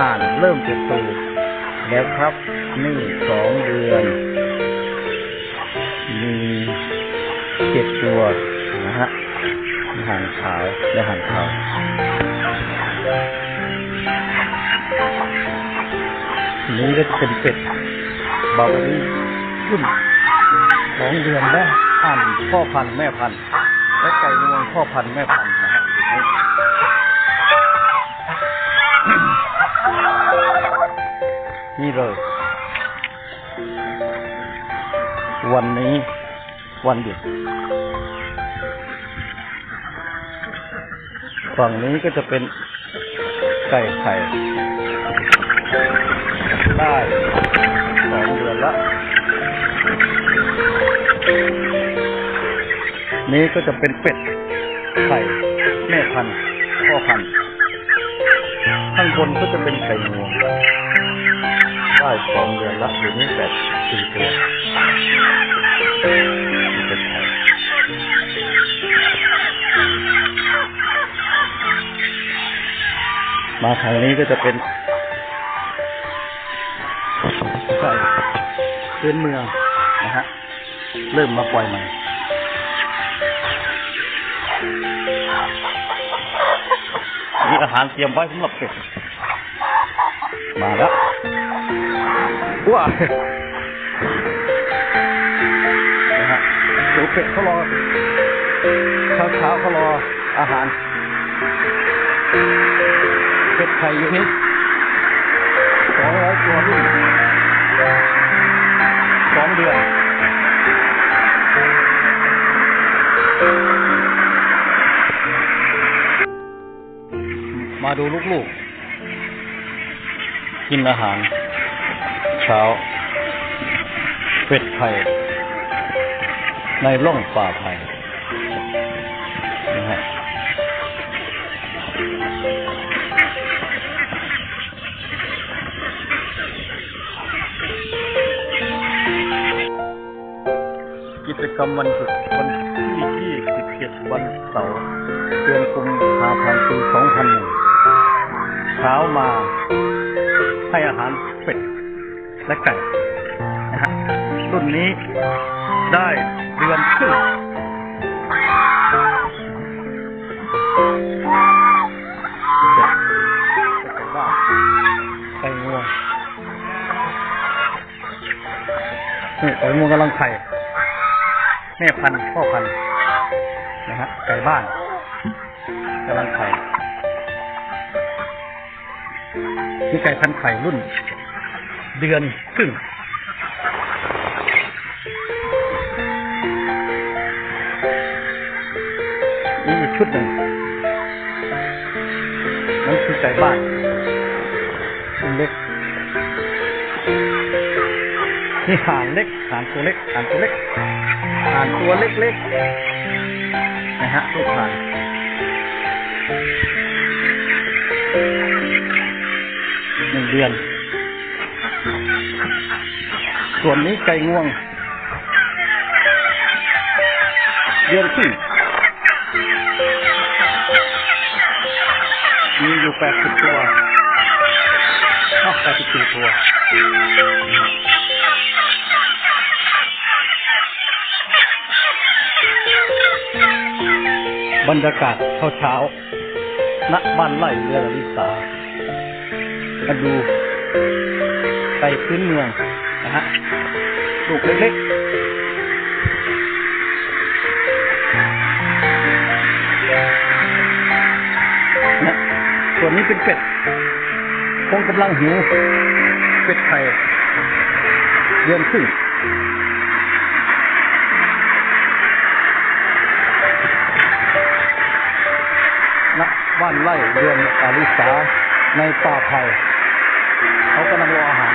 ห่านเริ่มจะโตแล้วครับนี่สองเดือน มีเจ็ดตัวนะฮะห่านขาวและห่านขาวนี้ก็เป็นเป็ดบาร์บี้รุ่นสองเดือนและห่านพ่อพันแม่พันและไก่งวงพ่อพันแม่พัน นี่เลย วันนี้วันหยุดฝั่งนี้ก็จะเป็นไก่ไข่ได้สองเดือนละ นี้ก็จะเป็นเป็ดไข่แม่พันธุ์พ่อพันธุ์ข้างบนก็จะเป็นไก่งวง ได้สองเดือนละอยู่นี่แปดสี่ตัวนี่เป็นไทยมาทางนี้ก็จะเป็นไก่พื้นเมืองนะฮะ เริ่มมาปล่อยใหม่มีอาหารเตรียมไว้สำหรับเป็ดมาแล้ว ว้านะฮะเดี๋ยวเป็ดเขารอเช้าเช้าๆเขารออาหาร เป็ดไข่อยู่นี่สองร้อยตัวรุ่นสองเดือนมาดูลูกๆกินอาหาร ช้า เป็ดไข่ในร่องป่าไผ่นะฮะกิจกรรมวันหยุดวันที่ 27 วันเสาร์เดือนกุมภาพันธ์ปี2001เช้ามาให้อาหารเป็ด และไก่นะฮะรุ่นนี้ได้เดือนครึ่งไก่บ้านไก่งวงนี่ไก่งวงกำลังไข่แม่พันธุ์พ่อพันธุ์นะฮะไก่บ้านกำลังไข่นี่ไก่พันธุ์ไข่รุ่น เดือนครึ่งนี่อีกชุดหนึ่งนั่นคือไก่บ้านอันเล็กนี่ห่านเล็กห่านตัวเล็กห่านตัวเล็กห่านตัวเล็กๆนะฮะลูกห่านหนึ่งเดือน ส่วนนี้ไก่งวงเดือนครึ่มีอยู่แปดสิบตัวอ้าแปดสิบสี่ตัวบรรยากาศเช้าเช้าณบ้านไร่เรือลิสามาดูไก่พื้นเมือง นะฮะลูกเล็กๆนะส่วนนี้เป็นเป็ดคงกำลังหิวเป็ดไข่เดือนครึ่งณบ้านไร่เดือนอาริสาในป่าไผ่เขากำลังรออาหาร